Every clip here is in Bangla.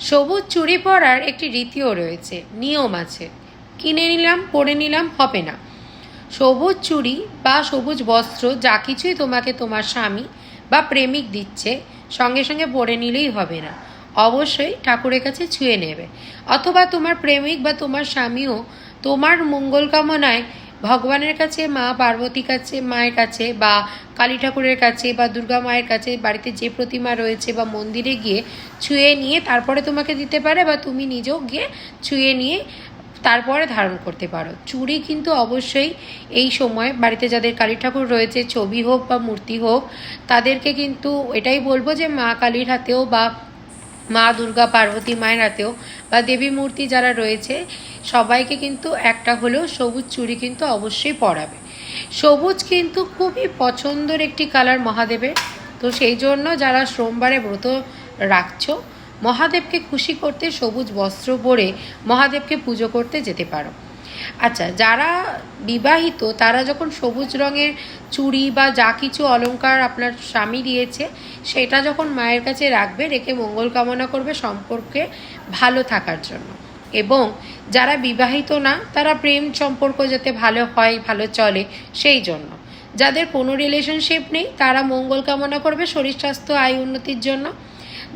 সবুজ চুড়ি পরার একটি রীতিও রয়েছে, নিয়ম আছে। কিনে নিলাম পরে নিলাম, হবে না। সবুজ চুড়ি বা সবুজ বস্ত্র যা কিছুই তোমাকে তোমার স্বামী বা প্রেমিক দিচ্ছে, সঙ্গে সঙ্গে পরে নিলেই হবে না। অবশ্যই ঠাকুরের কাছে ছুঁয়ে নেবে। অথবা তোমার প্রেমিক বা তোমার স্বামীও তোমার মঙ্গল কামনায় ভগবানের কাছে, মা পার্বতী কাছে, মায়ের কাছে বা কালী ঠাকুরের কাছে বা দুর্গা মায়ের কাছে বাড়িতে যে প্রতিমা রয়েছে বা মন্দিরে গিয়ে ছুঁয়ে নিয়ে তারপরে তোমাকে দিতে পারে বা তুমি নিজেও গিয়ে ছুঁয়ে নিয়ে তারপরে ধারণ করতে পারো। চুড়ি কিন্তু অবশ্যই এই সময় বাড়িতে যাদের কালী ঠাকুর রয়েছে, ছবি হোক বা মূর্তি হোক, তাদেরকে কিন্তু এটাই বলব যে মা কালীর হাতেও বা মা দুর্গা, পার্বতী মায়ের হাতেও বা দেবী মূর্তি যারা রয়েছে, সবাইকে কিন্তু একটা হলেও সবুজ চুড়ি কিন্তু অবশ্যই পরাবে। সবুজ কিন্তু খুবই পছন্দের একটি কালার মহাদেবের। তো সেই জন্য যারা সোমবারে ব্রত রাখছ, মহাদেবকে খুশি করতে সবুজ বস্ত্র পরে মহাদেবকে পুজো করতে যেতে পারো। আচ্ছা যারা বিবাহিত, তারা যখন সবুজ রঙের চুড়ি বা যা কিছু অলংকার আপনার স্বামী দিয়েছে, সেটা যখন মায়ের কাছে রাখবে, রেখে মঙ্গল কামনা করবে সম্পর্কে ভালো থাকার জন্য। এবং যারা বিবাহিত না, তারা প্রেম সম্পর্ক যাতে ভালো হয়, ভালো চলে, সেই জন্য। যাদের কোনো রিলেশনশিপ নেই, তারা মঙ্গল কামনা করবে, শরীর স্বাস্থ্য, আয় উন্নতির জন্য।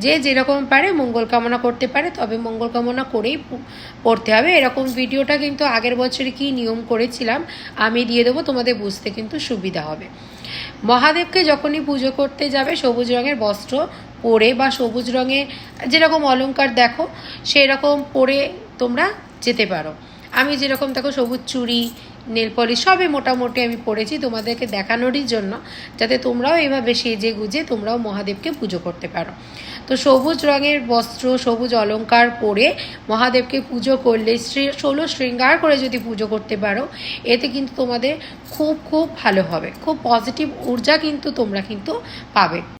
যে যেরকম পারে মঙ্গল কামনা করতে পারে, তবে মঙ্গল কামনা করেই পড়তে হবে। এরকম ভিডিওটা কিন্তু আগের বছরে কি নিয়ম করেছিলাম, আমি দিয়ে দেবো, তোমাদের বুঝতে কিন্তু সুবিধা হবে। মহাদেবকে যখনই পুজো করতে যাবে, সবুজ রঙের বস্ত্র পরে বা সবুজ রঙের যেরকম অলঙ্কার দেখো, সেরকম পরে তোমরা যেতে পারো। আমি যেরকম দেখো সবুজ চুড়ি নেল পলিশ সবই মোটামুটি আমি পড়েছি তোমাদেরকে দেখানোরই জন্য, যাতে তোমরাও এভাবে সেজে গুজে তোমরাও মহাদেবকে পুজো করতে পারো। তো সবুজ রঙের বস্ত্র, সবুজ অলংকার পরে মহাদেবকে পুজো করলে শ্রী, ষোলো শৃঙ্গার করে যদি পুজো করতে পারো, এতে কিন্তু তোমাদের খুব খুব ভালো হবে। খুব পজিটিভ ঊর্জা কিন্তু তোমরা কিন্তু পাবে।